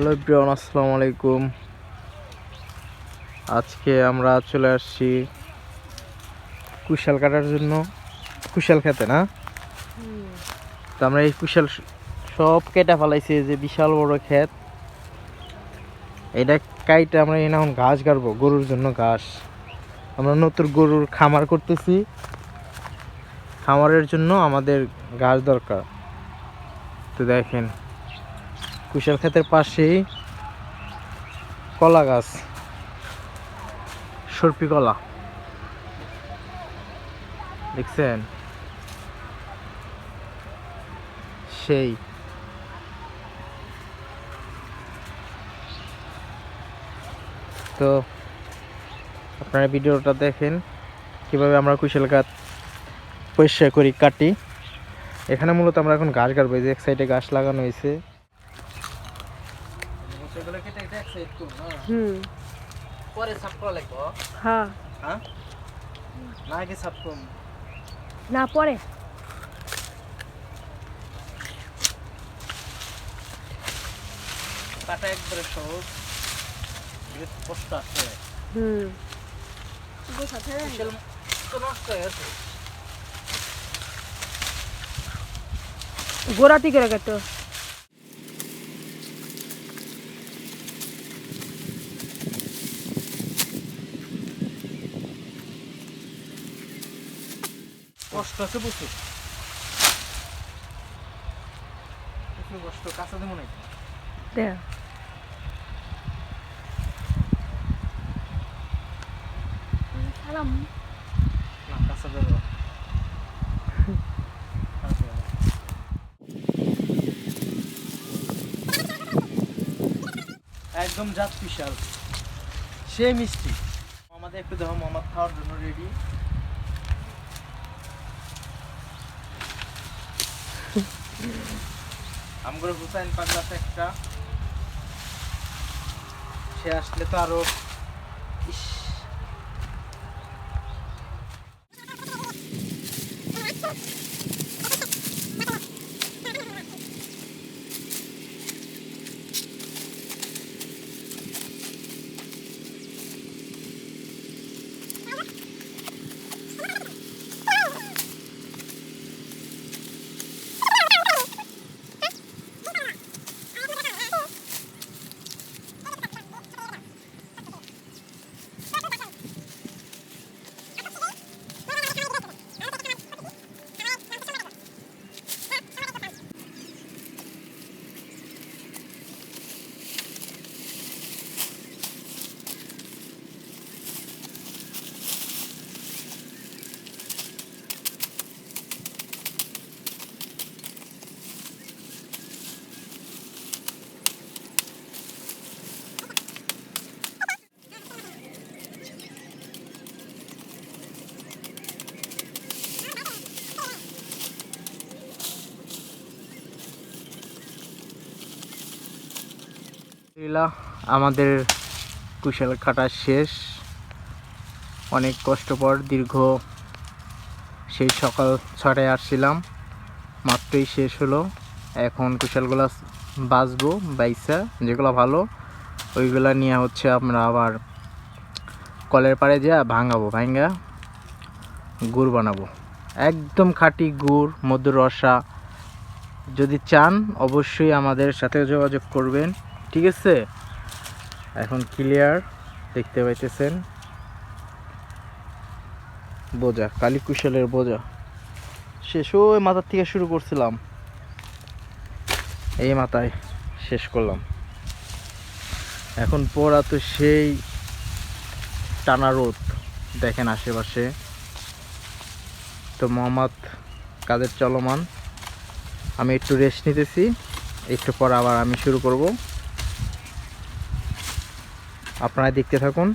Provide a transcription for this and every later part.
Hello প্রিয়ন আসসালামু আলাইকুম। আজকে আমরা চলে আসছি কুশাল কাটার জন্য। কুশাল খেতে না? তো আমরা এই কুশাল সব কেটে ফেলাইছি যে বিশাল বড় ক্ষেত। এটা কাইটে আমরা এনে এখন ঘাস কাটবো গরুর জন্য ঘাস। আমরা নতুন গরুর খামার করতেছি। খামারের জন্য আমাদের ঘাস দরকার। তো দেখেন কুশাল ক্ষেতের পাশেই কলা গাছ। সর্পি কলা। দেখছেন? সেই। তো আপনারা ভিডিওটা দেখেন, কীভাবে আমরা কুশাল গাছ পরিষ্কার করি, কাটি। এখানে মূলত আমরা এখন গাছ এই যে এক সাইডে গাছ লাগানো হয়েছে। হুম। পরে সাফ করা লাগবো। হ্যাঁ। হ্যাঁ? না আগে সাফ করুন না পরে। কাটা একবারে সহজ। কষ্ট আছে। হুম। তো নষ্ট হয়ে গেছে। গোড়াতি করে কেটো। কষ্ট আছে প্রচুর। প্রচুর কষ্ট কাঁচা দেবো নাকি? দেখ না কাঁচা দেবো একদম জাত বিশাল। সে মিষ্টি। আমাদের একটু দেখো মামা খাওয়ার জন্য রেডি আমগুলো হুসাইন পাগলা একটা। সে আসলে তো আরও ইস। আমাদের কুশাল কাটা শেষ। অনেক কষ্ট পর দীর্ঘ সেই সকাল ছটায় আসছিলাম। মাত্রই শেষ হলো। এখন কুশালগুলো বাঁচবো, বাইসা, যেগুলো ভালো, ওইগুলা নিয়ে হচ্ছে আমরা আবার কলের পাড়ে যা ভাঙাবো ভাঙ্গা গুড় বানাবো। একদম খাঁটি গুড়, মধুর রসা। যদি চান, অবশ্যই আমাদের সাথে যোগাযোগ করবেন। ঠিক আছে? এখন ক্লিয়ার দেখতে পাইতেছেন? বোঝা, কালী কুশলের বোঝা। শেষ ওই মাথার থেকে শুরু করছিলাম। এই মাথায় শেষ করলাম। এখন পড়া তো সেই টানা রোদ, দেখেন আশেপাশে। তো মোহাম্মদ কাদের চলমান? আমি একটু রেস্ট নিতেছি, একটু পর আবার আমি শুরু করব। আপনারা দেখতে থাকুন।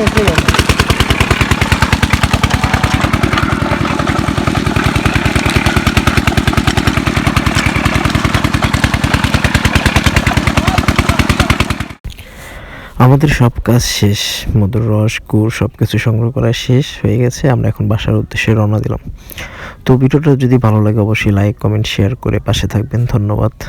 আমাদের সব কাজ শেষ। মধুর রস, গুড় সব কিছু সংগ্রহ করা শেষ হয়ে গেছে। আমরা এখন বাসার উদ্দেশ্যে রওনা দিলাম। তো ভিডিওটা যদি ভালো লাগে, অবশ্যই লাইক কমেন্ট শেয়ার করে পাশে থাকবেন। ধন্যবাদ।